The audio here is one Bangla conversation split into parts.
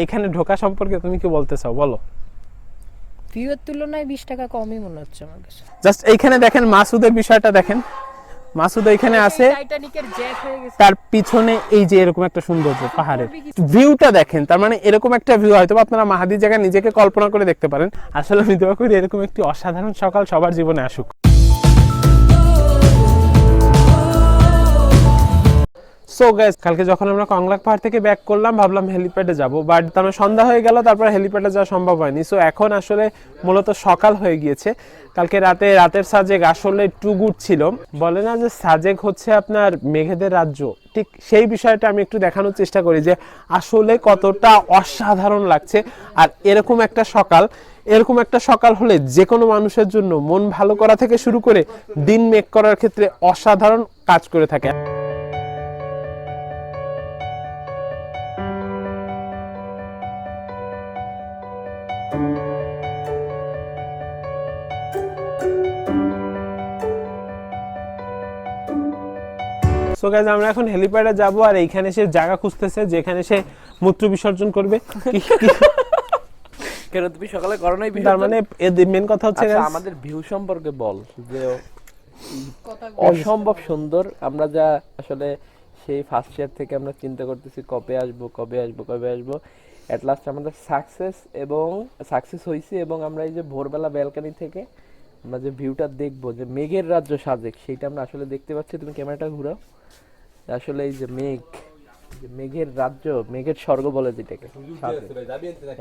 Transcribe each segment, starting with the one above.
এইখানে ঢোকা সম্পর্কে তুমি কি বলতে চাও? বলো। ভিউয়ের তুলনায় বিশ টাকা কমই মনে হচ্ছে আমার কাছে। জাস্ট এইখানে দেখেন মাসুদের বিষয়টা দেখেন। মাসুদ এইখানে আছে। টাইটানিকের জ্যাক গেছে। তার পিছনে এই যে এরকম একটা সৌন্দর্য পাহাড়ের। ভিউটা দেখেন তার মানে এরকম একটা ভিউ হয়তো আপনারা মাহাদির জায়গায় নিজেকে কল্পনা করে দেখতে পারেন। আসলে আমি দোয়া করি এরকম একটি অসাধারণ সকাল সবার জীবনে আসুক। সো গাইস কালকে যখন আমরা কংলাক পাহাড় থেকে ব্যাক করলাম, ভাবলাম হেলিপ্যাডে যাব বাট তারপরে সন্ধ্যা হয়ে গেল, তারপর হেলিপ্যাডে যাওয়া সম্ভব হয়নি। সো এখন আসলে মূলত সকাল হয়ে গিয়েছে। কালকে রাতে, রাতের সাজেক আসলে টু গুড ছিল। বলে না যে সাজেক হচ্ছে আপনার মেঘেদের রাজ্য। ঠিক সেই বিষয়টা আমি একটু দেখানোর চেষ্টা করি যে আসলে কতটা অসাধারণ লাগছে। আর এরকম একটা সকাল, এরকম একটা সকাল হলে যে কোনো মানুষের জন্য মন ভালো করা থেকে শুরু করে দিন মেক করার ক্ষেত্রে অসাধারণ কাজ করে থাকে। সো গাইজ আমরা এখন হেলিপ্যাডে যাব আর এইখানে সে জায়গা খুঁজতেছে যেখানে সে মূত্র বিসর্জন করবে। কেন তুমি সকালে করো নাই তার মানে মেন কথা হচ্ছে আচ্ছা আমাদের ভিউ সম্পর্কে বল যে অসম্ভব সুন্দর। আমরা যা আসলে সেই ফার্স্ট ইয়ার থেকে আমরা চিন্তা করতেছি কবে আসব কবে আসব কবে আসব। এট লাস্ট আমাদের সাকসেস এবং সাকসেস হয়েছে এবং আমরা এই যে ভোরবেলা ব্যালকনি থেকে আমরা যে ভিউটা দেখব যে মেঘের রাজ্য সাজেক সেইটা আমরা আসলে দেখতে পাচ্ছি। তুমি ক্যামেরাটা ঘুরাও। আসলে এই যে মেঘ যে মেঘের রাজ্য মেঘের স্বর্গ বলে যেটাকে সাজেক।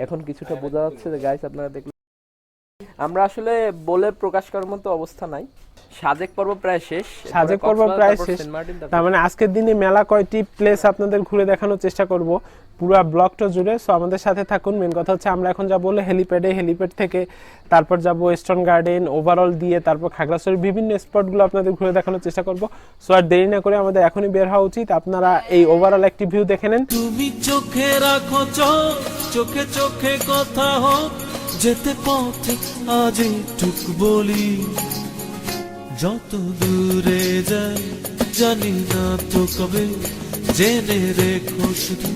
এখন কিছুটা বোঝা যাচ্ছে যে গাইস আপনারা দেখলে আমরা আসলে বলে প্রকাশ করার মতো অবস্থা নাই। সাজেক পর্ব প্রায় শেষ। সাজেক পর্ব প্রায় শেষ। তার মানে আজকের দিনে মেলা কয়টি প্লেস আপনাদের ঘুরে দেখানোর চেষ্টা করব পুরো ব্লকটা জুড়ে। সো আমাদের সাথে থাকুন। মেন কথা হচ্ছে আমরা এখন যাব বলে হেলিপ্যাডে হেলিপ্যাড থেকে তারপর যাব ওয়েস্টার্ন গার্ডেন ওভারঅল দিয়ে তারপর খাগড়াছড়ির বিভিন্ন স্পটগুলো আপনাদের ঘুরে দেখানোর চেষ্টা করব। সো আর দেরি না করে আমাদের এখনই বের হওয়া উচিত। আপনারা এই ওভারঅল একটি ভিউ দেখে নেন। তুমি চোখে রাখো চোখ চোখে চোখে কথা হোক। যেতে পথে আজ টুক বলি। যত দূরে যাই, জানি না তো কবে জেনে রেখো শুধু।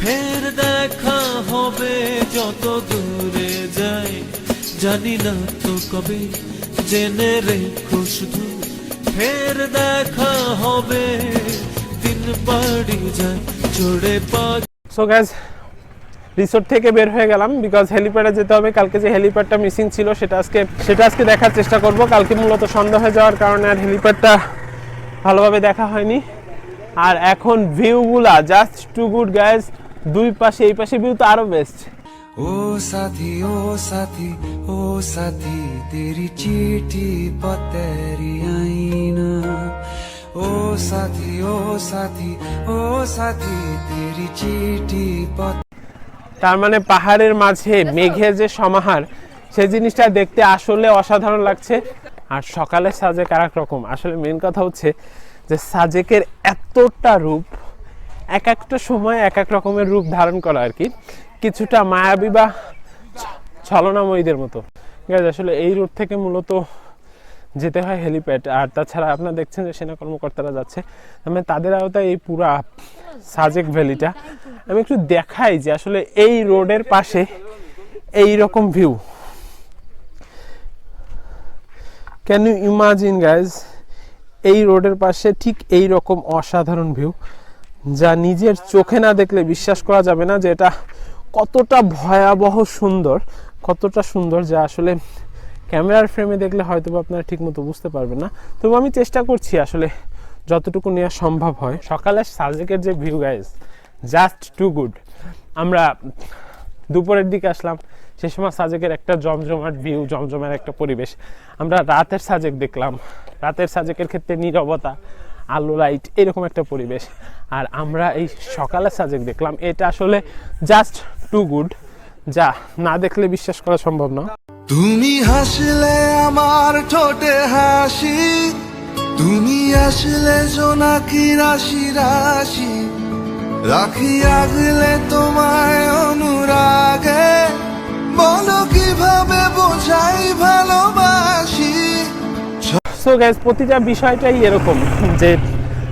ফের দেখা হবে যত দূরে যাই, জানি না তো কবে জেনে রেখো শুধু। ফের দেখা হবে, দিন বাড়ি যায়, চড়ে পা সো গ্যাস রিসোর্ট থেকে বের হয়ে গেলাম বিকজ হেলিপ্যাডে যেতে হবে। কালকে যে হেলিপ্যাডটা মিসিং ছিল, সেটা আজকে সেটা আজকে দেখার চেষ্টা করব। কালকে মূলত সন্ধ্যা হয়ে যাওয়ার কারণে আর হেলিপ্যাডটা ভালোভাবে দেখা হয়নি। আর এখন ভিউগুলা জাস্ট টু গুড গাইজ দুই পাশে, এই পাশে ভিউ তো আরও বেস্ট ও সাথি ও সাথি ও সাথি, তেরি চিঠি পতেরি আইনা। ও সাথি ও সাথি ও সাথি, তেরি চিঠি পত তার মানে পাহাড়ের মাঝে মেঘের যে সমাহার, সেই জিনিসটা দেখতে আসলে অসাধারণ লাগছে। আর সকালে সাজেক আর এক রকম। আসলে মেন কথা হচ্ছে যে সাজেকের এতটা রূপ, এক একটা সময় এক এক রকমের রূপ ধারণ করা আর কি। কিছুটা মায়াবী বা ছলনাময়ীদের মতো। আসলে এই রুট থেকে মূলত যেতে হয় হেলিপ্যাড আর তাছাড়া আপনারা দেখছেন যে সেনা কর্মকর্তারা যাচ্ছে। মানে তাদের আওতায় এই পুরা সাজেক ভ্যালিটা। আমি একটু দেখাই যে আসলে এই রোডের পাশে এই রকম view can you imagine guys এই রোডের পাশে ঠিক এই রকম অসাধারণ ভিউ যা নিজের চোখে না দেখলে বিশ্বাস করা যাবে না যে এটা কতটা ভয়াবহ সুন্দর, কতটা সুন্দর যা আসলে ক্যামেরার ফ্রেমে দেখলে হয়তো আপনারা ঠিকমতো বুঝতে পারবেন না। তবু আমি চেষ্টা করছি আসলে যতটুকু নেওয়া সম্ভব হয়। সকালে সাজেকের যে view guys just too good আমরা দুপুরের দিকে আসলাম। সে সময় সাজেকের একটা জমজমাট ভিউ জমজমার একটা পরিবেশ। আমরা রাতের সাজেক দেখলাম। রাতের সাজেকের ক্ষেত্রে নীরবতা, আলো লাইট এরকম একটা পরিবেশ। আর আমরা এই সকালের সাজেক দেখলাম। এটা আসলে জাস্ট টু গুড যা না দেখলে বিশ্বাস করা সম্ভব না। তুমি হাসলে আমার ঠোঁটে হাসি। তুমি আসলে জোনাকি রাশি রাশি। রাখি আগলে তোমায় অনুরাগে। বলো কীভাবে বোঝাই ভালোবাসি? সো গ্যাস প্রতিটা বিষয়টাই এরকম যে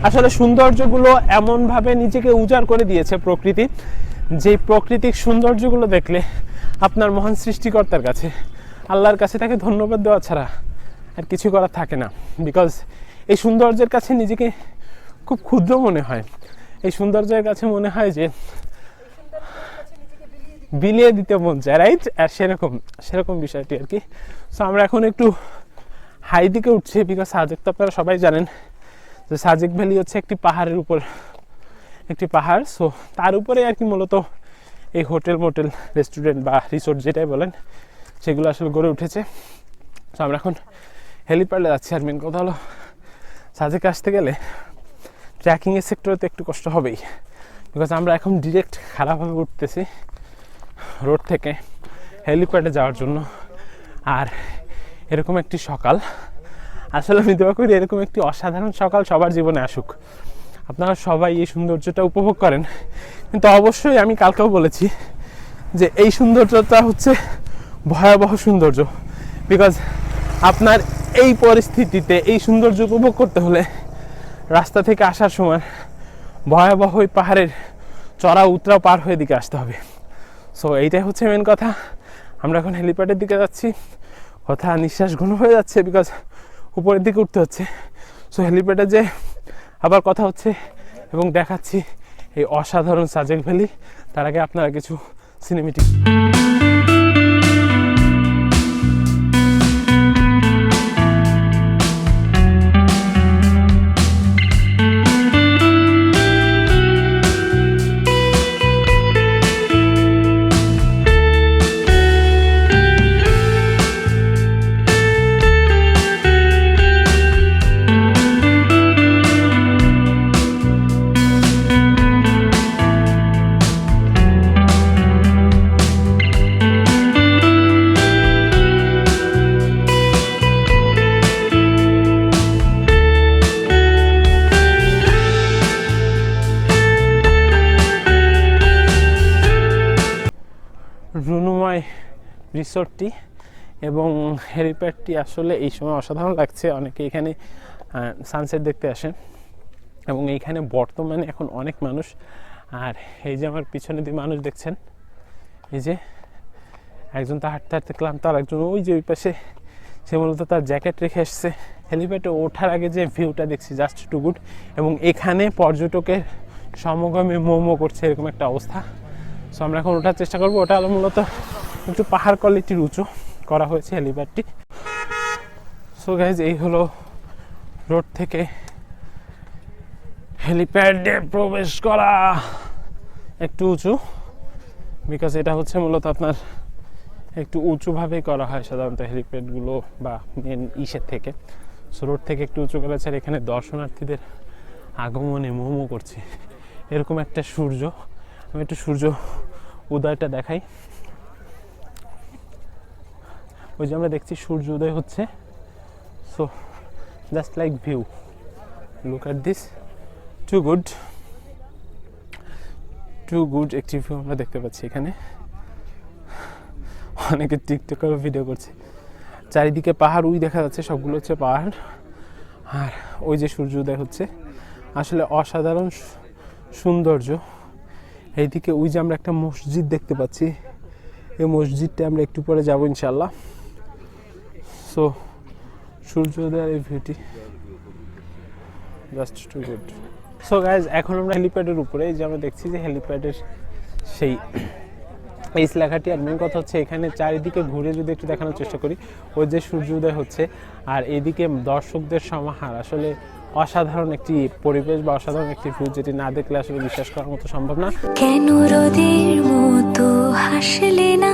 আসলে সৌন্দর্যগুলো এমনভাবে নিজেকে উজাড় করে দিয়েছে প্রকৃতি, যে প্রাকৃতিক সৌন্দর্যগুলো দেখলে আপনার মহান সৃষ্টিকর্তার কাছে, আল্লাহর কাছে তাকে ধন্যবাদ দেওয়া ছাড়া আর কিছু করার থাকে না। বিকজ এই সৌন্দর্যের কাছে নিজেকে খুব ক্ষুদ্র মনে হয়। এই সৌন্দর্যের কাছে মনে হয় যে বিলিয়ে দিতে মন চায় রাইট আর সেরকম সেরকম বিষয়টি আর কি। সো আমরা এখন একটু হাই দিকে উঠছি বিকজ সাজেক তো আপনারা সবাই জানেন যে সাজেক ভ্যালি হচ্ছে একটি পাহাড়ের উপর, একটি পাহাড়। সো তার উপরে আর কি মূলত এই হোটেল মোটেল, রেস্টুরেন্ট বা রিসোর্ট যেটাই বলেন, সেগুলো আসলে গড়ে উঠেছে। সো আমরা এখন হেলিপ্যাডে যাচ্ছি আর মেন কথা হলো সাজেক আসতে গেলে ট্র্যাকিংয়ের সেক্টরে তো একটু কষ্ট হবেই। বিকজ আমরা এখন ডিরেক্ট খারাপভাবে উঠতেছি রোড থেকে হেলিপ্যাডে যাওয়ার জন্য। আর এরকম একটি সকাল। আসলে আমি দোয়া করি এরকম একটি অসাধারণ সকাল সবার জীবনে আসুক। আপনারা সবাই এই সৌন্দর্যটা উপভোগ করেন। কিন্তু অবশ্যই আমি কালকেও বলেছি যে এই সৌন্দর্যটা হচ্ছে ভয়াবহ সৌন্দর্য। বিকজ আপনার এই পরিস্থিতিতে এই সৌন্দর্য উপভোগ করতে হলে রাস্তা থেকে আসার সময় ভয়াবহ ওই পাহাড়ের চড়া উতরা পার হয়ে দিকে আসতে হবে। সো এইটাই হচ্ছে মেন কথা। আমরা এখন হেলিপ্যাডের দিকে যাচ্ছি। কথা নিঃশ্বাস ঘন হয়ে যাচ্ছে বিকজ উপরের দিকে উঠতে হচ্ছে। সো হেলিপ্যাডে যে আবার কথা হচ্ছে এবং দেখাচ্ছি এই অসাধারণ সাজেক ভ্যালি। তার আগে আপনারা কিছু সিনেমেটিক রিসোর্টটি এবং হেলিপ্যাডটি আসলে এই সময় অসাধারণ লাগছে। অনেকে এখানে সানসেট দেখতে আসেন এবং এইখানে বর্তমানে এখন অনেক মানুষ। আর এই যে আমার পিছনে দিয়ে মানুষ দেখছেন, এই যে একজন তো হাঁটতে হাঁটতে ক্লান্ত, আর একজন ওই যে ওই পাশে সে মূলত তার জ্যাকেট রেখে এসছে। হেলিপ্যাডে ওঠার আগে যে ভিউটা দেখছি জাস্ট টু গুড এবং এখানে পর্যটকের সমাগমে মোমো করছে, এরকম একটা অবস্থা। সো আমরা এখন ওঠার চেষ্টা করব। ওটা মূলত একটু পাহাড় কোয়ালিটির উঁচু করা হয়েছে হেলিপ্যাডটি সো গাইজ এই হলো রোড থেকে হেলিপ্যাডে প্রবেশ করা। একটু উঁচু বিকজ এটা হচ্ছে মূলত আপনার একটু উঁচুভাবেই করা হয় সাধারণত হেলিপ্যাডগুলো বা মেন ইসের থেকে। সো রোড থেকে একটু উঁচু করা ছাড়া এখানে দর্শনার্থীদের আগমনে মোমো করছে। এরকম একটা সূর্য। আমি একটু সূর্য উদয়টা দেখাই। ওই যে আমরা দেখছি সূর্য উদয় হচ্ছে। So just like view look at this too good too good একটি ভিউ আমরা দেখতে পাচ্ছি এখানে। অনেকে টিকটকেও ভিডিও করছে। চারিদিকে পাহাড় উই দেখা যাচ্ছে সবগুলো হচ্ছে পাহাড়। আর ওই যে সূর্য উদয় হচ্ছে। আসলে অসাধারণ সৌন্দর্য। এইদিকে ওই যে আমরা একটা মসজিদ দেখতে পাচ্ছি। এই মসজিদটা আমরা একটু পরে যাব ইনশাল্লাহ সো সূর্যোদয়ের এই ভিউটি just too good so guys এখন আমরা হেলিপ্যাডের উপরে, এই যে আমরা দেখছি যে হেলিপ্যাডের সেই এইস লেখাটি, আর মেন কথা হচ্ছে এখানে চারিদিকে ঘুরে যদি একটু দেখানোর চেষ্টা করি, ওই যে সূর্যোদয় হচ্ছে, আর এদিকে দর্শকদের সমাহার। আসলে অসাধারণ একটি পরিবেশ বা অসাধারণ একটি ভিউ যেটি না দেখলে আসলে বিশ্বাস করার মতো সম্ভব না। কেন রোদের মতো হাসলে না?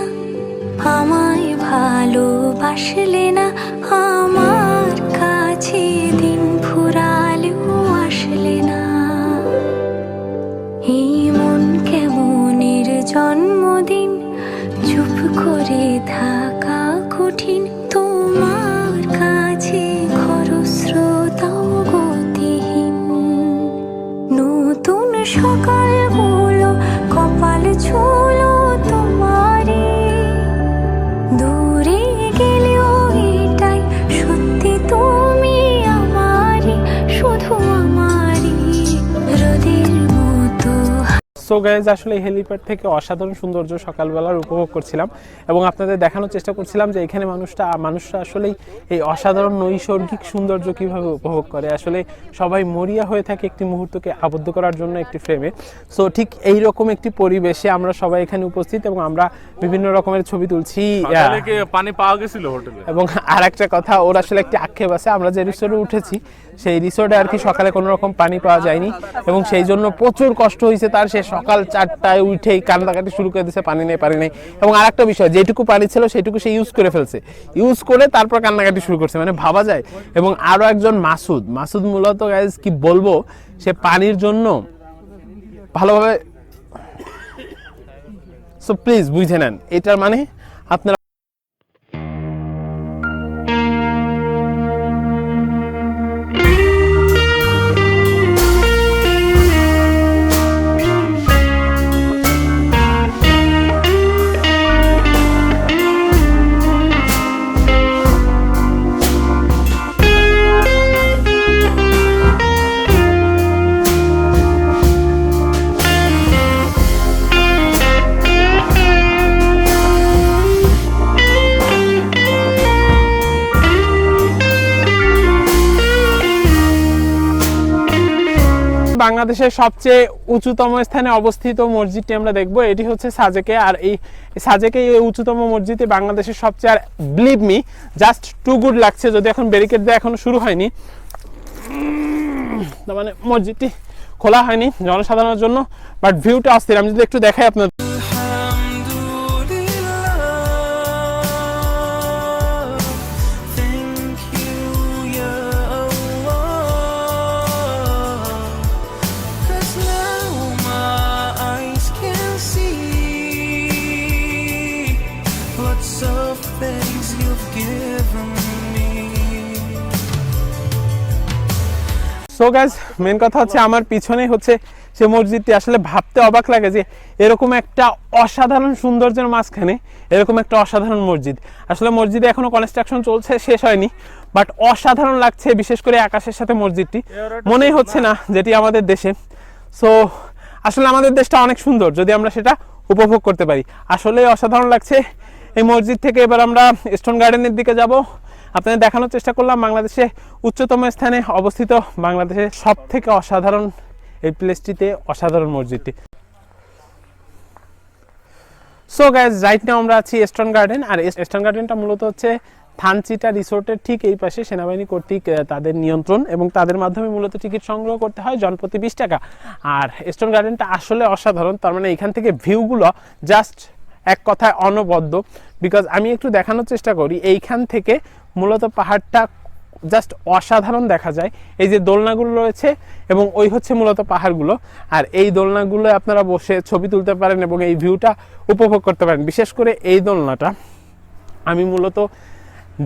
আমায় ভালোবাসলে না? আমার কাছে দিন ফুরালেও আসলে না। এই মন কেমনের জন্মদিন? চুপ করে থাকা কঠিন। তোমার কাছে খরস্রোতাও নতুন সকালগুলো কপাল ছুলো সো গাইজ আসলে হেলিপ্যাড থেকে অসাধারণ সৌন্দর্য সকালবেলার উপভোগ করছিলাম এবং আপনাদের দেখানোর চেষ্টা করছিলাম যে এখানে মানুষটা মানুষরা আসলেই এই অসাধারণ নৈসর্গিক সৌন্দর্য কীভাবে উপভোগ করে। আসলে সবাই মরিয়া হয়ে থাকে একটি মুহূর্তকে আবদ্ধ করার জন্য একটি ফ্রেমে সো ঠিক এই রকম একটি পরিবেশে আমরা সবাই এখানে উপস্থিত এবং আমরা বিভিন্ন রকমের ছবি তুলছি। পানি পাওয়া গেছিল হোটেলে। এবং আর একটা কথা ওর আসলে একটি আক্ষেপ আছে। আমরা যে রিসোর্টে উঠেছি সেই রিসোর্টে আর কি সকালে কোনো রকম পানি পাওয়া যায়নি এবং সেই জন্য প্রচুর কষ্ট হয়েছে তার সে সকাল চারটায় উঠেই কান্দাকাটি শুরু করে দিয়েছে পানি নেই পানি নেই। এবং আর একটা বিষয়, যেটুকু পানি ছিল সেটুকু সে ইউজ করে ফেলছে। ইউজ করে তারপর কান্নাকাটি শুরু করছে মানে ভাবা যায়। এবং আরও একজন মাসুদ মাসুদ মূলত গাইজ কি বলব, সে পানির জন্য ভালোভাবে সো প্লিজ বুঝে নেন, এটার মানে আপনারা বাংলাদেশের সবচেয়ে উঁচুতম স্থানে অবস্থিত মসজিদটি আমরা দেখব। এটি হচ্ছে সাজেকে। আর এই সাজেকে, এই উঁচুতম মসজিদে বাংলাদেশের সবচেয়ে, আর believe me just too good লাগছে। যদি এখন ব্যারিকেড দেওয়া এখনও শুরু হয়নি মানে মসজিদটি খোলা হয়নি জনসাধারণের জন্য বাট ভিউটা অস্থির। আমি যদি একটু দেখাই আপনার সো গাইজ মেন কথা হচ্ছে আমার পিছনেই হচ্ছে সে মসজিদটি। আসলে ভাবতে অবাক লাগে যে এরকম একটা অসাধারণ সৌন্দর্যের মাঝখানে এরকম একটা অসাধারণ মসজিদ। আসলে মসজিদে এখনও কনস্ট্রাকশন চলছে শেষ হয়নি বাট অসাধারণ লাগছে বিশেষ করে আকাশের সাথে মসজিদটি। মনেই হচ্ছে না যেটি আমাদের দেশে। সো আসলে আমাদের দেশটা অনেক সুন্দর যদি আমরা সেটা উপভোগ করতে পারি। আসলে অসাধারণ লাগছে। এই মসজিদ থেকে এবার আমরা স্টোন গার্ডেনের দিকে যাব। আপনাদের দেখানোর চেষ্টা করলাম, বাংলাদেশে উচ্চতম স্থানে অবস্থিত বাংলাদেশের সব থেকে অসাধারণ এই প্লেসটিতে অসাধারণ মসজিদটি। সো গাইজ রাইট নাও আমরা আছি এস্টার্ন গার্ডেন আর এস্টার্ন গার্ডেনটা মূলত হচ্ছে থানচিটা রিসোর্টের ঠিক এই পাশে সেনাবাহিনী কর্তৃক তাদের নিয়ন্ত্রণ এবং তাদের মাধ্যমে মূলত টিকিট সংগ্রহ করতে হয় জনপ্রতি বিশ টাকা। আর এস্টার্ন গার্ডেনটা আসলে অসাধারণ, তার মানে এখান থেকে ভিউগুলো জাস্ট এক কথায় অনবদ্য। বিকজ আমি একটু দেখানোর চেষ্টা করি, এইখান থেকে মূলত পাহাড়টা জাস্ট অসাধারণ দেখা যায়। এই যে দোলনাগুলো রয়েছে এবং ওই হচ্ছে মূলত পাহাড়গুলো। আর এই দোলনাগুলো আপনারা বসে ছবি তুলতে পারেন এবং এই ভিউটা উপভোগ করতে পারেন। বিশেষ করে এই দোলনাটা আমি মূলত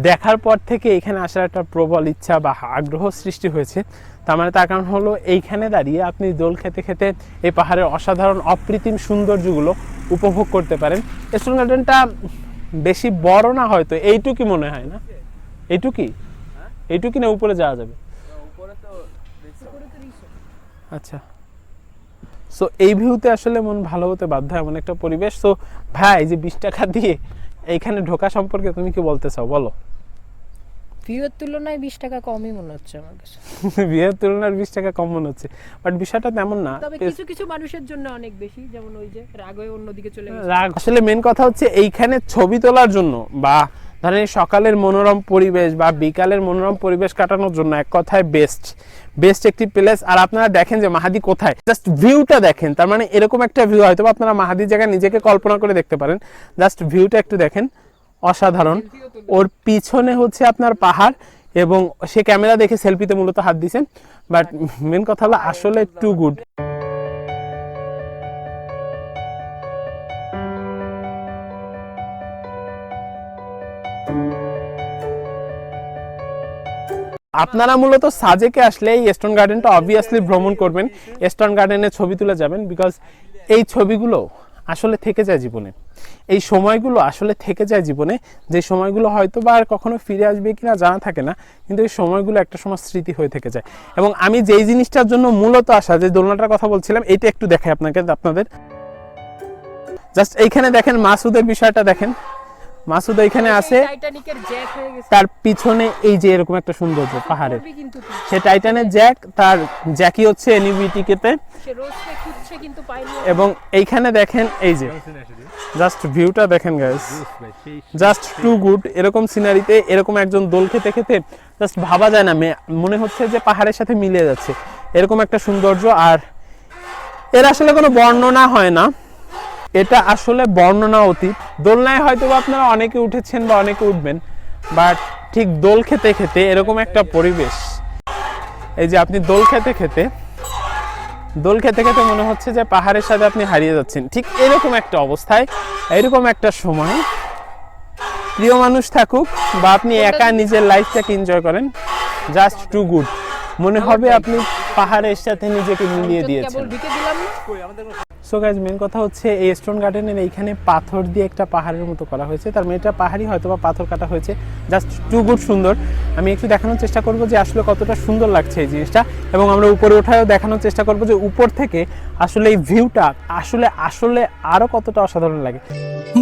দেখার পর থেকে এখানে আসার একটা প্রবল ইচ্ছা বা আগ্রহ সৃষ্টি হয়েছে। তার মানে তার কারণ হলো এইখানে দাঁড়িয়ে আপনি দোল খেতে খেতে এই পাহাড়ের অসাধারণ, অপ্রীতিম সৌন্দর্যগুলো উপভোগ করতে পারেন। স্টোন গার্ডেনটা বেশি বড় না হয়তো, এইটুকুই মনে হয় না? এইটুকুই এইটুকুই না উপরে যাওয়া যাবে? আচ্ছা। সো এই ভিউতে আসলে মন ভালো হতে বাধ্য এমন একটা পরিবেশ। তো ভাই যে বিশ টাকা দিয়ে এইখানে ঢোকা সম্পর্কে তুমি কি বলতে চাও? বলো। ভিউয়ের তুলনায় বিশ টাকা কমই মনে হচ্ছে আমার কাছে। বিয়ের তুলনার বিশ টাকা কম মনে হচ্ছে। বাট বিষয়টা তেমন না। তবে কিছু কিছু মানুষের জন্য অনেক বেশি। যেমন ওই যে রাগ হয়ে অন্যদিকে চলে গেছে। রাগ। আসলে মেন কথা হচ্ছে এইখানে ছবি তোলার জন্য বা ধরেন সকালের মনোরম পরিবেশ বা বিকালের মনোরম পরিবেশ কাটানোর জন্য এক কথায় বেস্ট বেস্ট একটি প্লেস আর আপনারা দেখেন যে মাহাদি কোথায়? জাস্ট ভিউটা দেখেন। তার মানে এরকম একটা ভিউ হয়তো আপনারা মাহাদি জায়গায় নিজেকে কল্পনা করে দেখতে পারেন। জাস্ট ভিউটা একটু দেখেন। অসাধারণ। ওর পিছনে হচ্ছে আপনার পাহাড় এবং সে ক্যামেরা দেখে সেলফিতে মূলত হাত দিছেন বাট মেন কথা হলো আসলে টু গুড আপনারা মূলত সাজেকে আসলে এই এস্টন গার্ডেনটা অবভিয়াসলি ভ্রমণ করবেন। এস্টন গার্ডেনে ছবি তুলে যাবেন বিকজ এই ছবিগুলো আসলে থেকে যায় জীবনে। এই সময়গুলো আসলে থেকে যায় জীবনে। যে সময়গুলো হয়তো বা আর কখনো ফিরে আসবে কিনা জানা থাকে না, কিন্তু এই সময়গুলো একটা সময় স্মৃতি হয়ে থেকে যায়। এবং আমি যেই জিনিসটার জন্য মূলত আসা, যে দোলনাটার কথা বলছিলাম, এটা একটু দেখাই আপনাকে, আপনাদের। জাস্ট এইখানে দেখেন মাসুদের বিষয়টা দেখেন। মাসুদ এইখানে আছে। টাইটানিকের জ্যাক হয়ে গেছে। তার পিছনে এই যে এরকম একটা সৌন্দর্য পাহাড়ের। সে টাইটানের জ্যাক তার জ্যাকি হচ্ছে এনইবিটিকেতে এবং এইখানে দেখেন এই যে। জাস্ট ভিউটা দেখেন গাইস জাস্ট টু গুড এরকম সিনারিতে এরকম একজন দোল খেতে খেতে জাস্ট ভাবা যায় না মনে হচ্ছে যে পাহাড়ের সাথে মিলে যাচ্ছে। এরকম একটা সৌন্দর্য আর এর আসলে কোনো বর্ণনা হয় না। এটা আসলে বর্ণনা অতীত। দোলনায় হয়তো আপনারা অনেকে উঠেছেন বা অনেকে উঠবেন বাট ঠিক দোল খেতে খেতে এরকম একটা পরিবেশ। এই যে আপনি দোল খেতে খেতে দোল খেতে খেতে মনে হচ্ছে যে পাহাড়ের সাথে আপনি হারিয়ে যাচ্ছেন। ঠিক এরকম একটা অবস্থায় এরকম একটা সময়। প্রিয় মানুষ থাকুক বা আপনি একা নিজের লাইফটাকে এনজয় করেন জাস্ট টু গুড মনে হবে আপনি পাহাড়ের সাথে নিজেকে মিলিয়ে দিয়েছেন। কেবল ঢুকে দিলাম না। সো গাইজ মেন কথা হচ্ছে এই স্টোন গার্ডেনের এইখানে পাথর দিয়ে একটা পাহাড়ের মতো করা হয়েছে। তার মানে এটা পাহাড়ি হয়তো বা পাথর কাটা হয়েছে। জাস্ট টু গুড সুন্দর। আমি একটু দেখানোর চেষ্টা করব যে আসলে কতটা সুন্দর লাগছে এই জিনিসটা। এবং আমরা উপরে ওঠায়ও দেখানোর চেষ্টা করব যে উপর থেকে আসলে এই ভিউটা আসলে আসলে আরও কতটা অসাধারণ লাগে।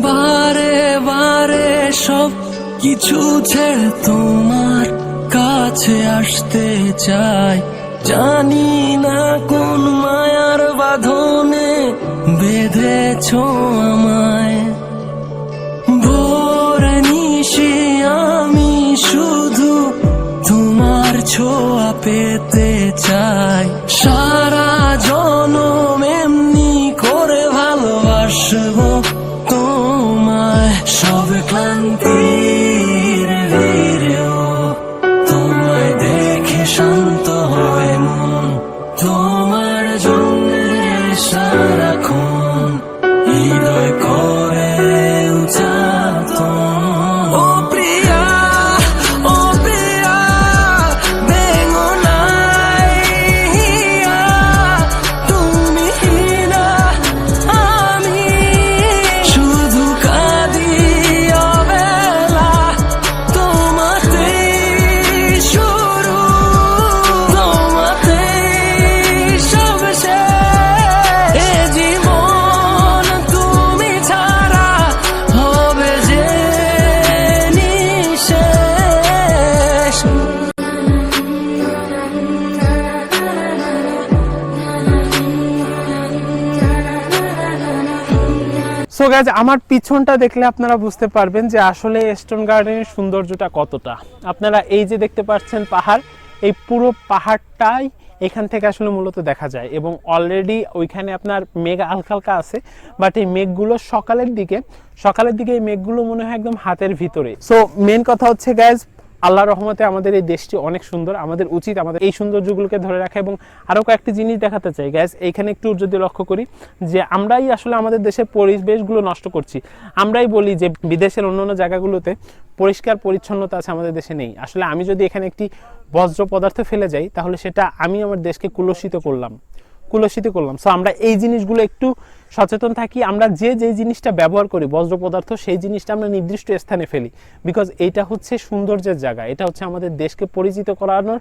বারে বারে সব কিছু ছেড়ে তোমার কাছে আসতে চাই। জানি না কোন মায়ার বাঁধনে বেঁধেছ ভোর আমি শুধু তোমার ছোঁয়া পেতে চাই। গাইজ আমার পিছনটা দেখলে আপনারা বুঝতে পারবেন যে আসলে স্টোন গার্ডেনের সৌন্দর্যটা কতটা। আপনারা এই যে দেখতে পাচ্ছেন পাহাড়, এই পুরো পাহাড়টাই এখান থেকে আসলে মূলত দেখা যায় এবং অলরেডি ওইখানে আপনার মেঘ হালকা হালকা আছে বাট এই মেঘগুলো সকালের দিকে সকালের দিকে এই মেঘগুলো মনে হয় একদম হাতের ভিতরে। সো মেন কথা হচ্ছে গ্যাস আল্লাহ রহমতে আমাদের এই দেশটি অনেক সুন্দর, আমাদের উচিত আমাদের এই সৌন্দর্যগুলোকে ধরে রাখা এবং আরও কয়েকটি জিনিস দেখাতে চাই। গ্যাস এইখানে একটু যদি লক্ষ্য করি যে আমরাই আসলে আমাদের দেশের পরিবেশগুলো নষ্ট করছি। আমরাই বলি যে বিদেশের অন্যান্য জায়গাগুলোতে পরিষ্কার পরিচ্ছন্নতা আছে আমাদের দেশে নেই। আসলে আমি যদি এখানে একটি বজ্র পদার্থ ফেলে যাই, তাহলে সেটা আমি আমার দেশকে কুলসিত করলাম। কুলসিত করলাম। সো আমরা এই জিনিসগুলো একটু সচেতন থাকি, আমরা যে যে জিনিসটা ব্যবহার করি, বজ্র পদার্থ, সেই জিনিসটা আমরা নির্দিষ্ট স্থানে ফেলি। বিকজ এইটা হচ্ছে সৌন্দর্যের জায়গা, এটা হচ্ছে আমাদের দেশকে পরিচিত করানোর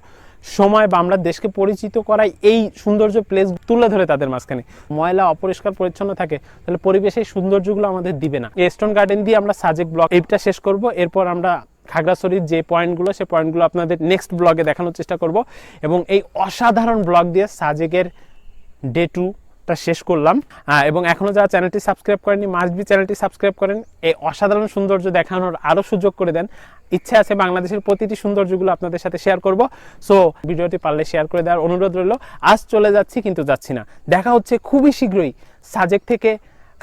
সময় বা আমরা দেশকে পরিচিত করাই এই সৌন্দর্য প্লেস তুলে ধরে তাদের মাঝখানে। ময়লা অপরিষ্কার পরিচ্ছন্ন থাকে, তাহলে পরিবেশের সৌন্দর্যগুলো আমাদের দিবে না। স্টোন গার্ডেন দিয়ে আমরা সাজেক ব্লক এইটা শেষ করব, এরপর আমরা খাগড়াছড়ির যে পয়েন্টগুলো সেই পয়েন্টগুলো আপনাদের নেক্সট ব্লগে দেখানোর চেষ্টা করব। এবং এই অসাধারণ ব্লগ দিয়ে সাজেকের ডে টুটা শেষ করলাম। এবং এখনও যারা চ্যানেলটি সাবস্ক্রাইব করেনি মাস্ট বি চ্যানেলটি সাবস্ক্রাইব করেন। এই অসাধারণ সৌন্দর্য দেখানোর আরও সুযোগ করে দেন। ইচ্ছা আছে বাংলাদেশের প্রতিটি সৌন্দর্যগুলো আপনাদের সাথে শেয়ার করব। সো ভিডিওটি পারলে শেয়ার করে দেওয়ার অনুরোধ রইল। আজ চলে যাচ্ছি, কিন্তু যাচ্ছি না। দেখা হচ্ছে খুবই শীঘ্রই সাজেক থেকে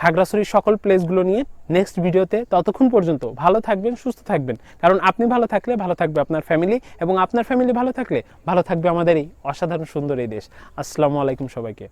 খাগড়াছড়ির সকল প্লেসগুলো নিয়ে নেক্সট ভিডিওতে। ততক্ষণ পর্যন্ত ভালো থাকবেন, সুস্থ থাকবেন। কারণ আপনি ভালো থাকলে ভালো থাকবে আপনার ফ্যামিলি এবং আপনার ফ্যামিলি ভালো থাকলে ভালো থাকবে আমাদের এই অসাধারণ সুন্দর এই দেশ। আসসালামু আলাইকুম সবাইকে।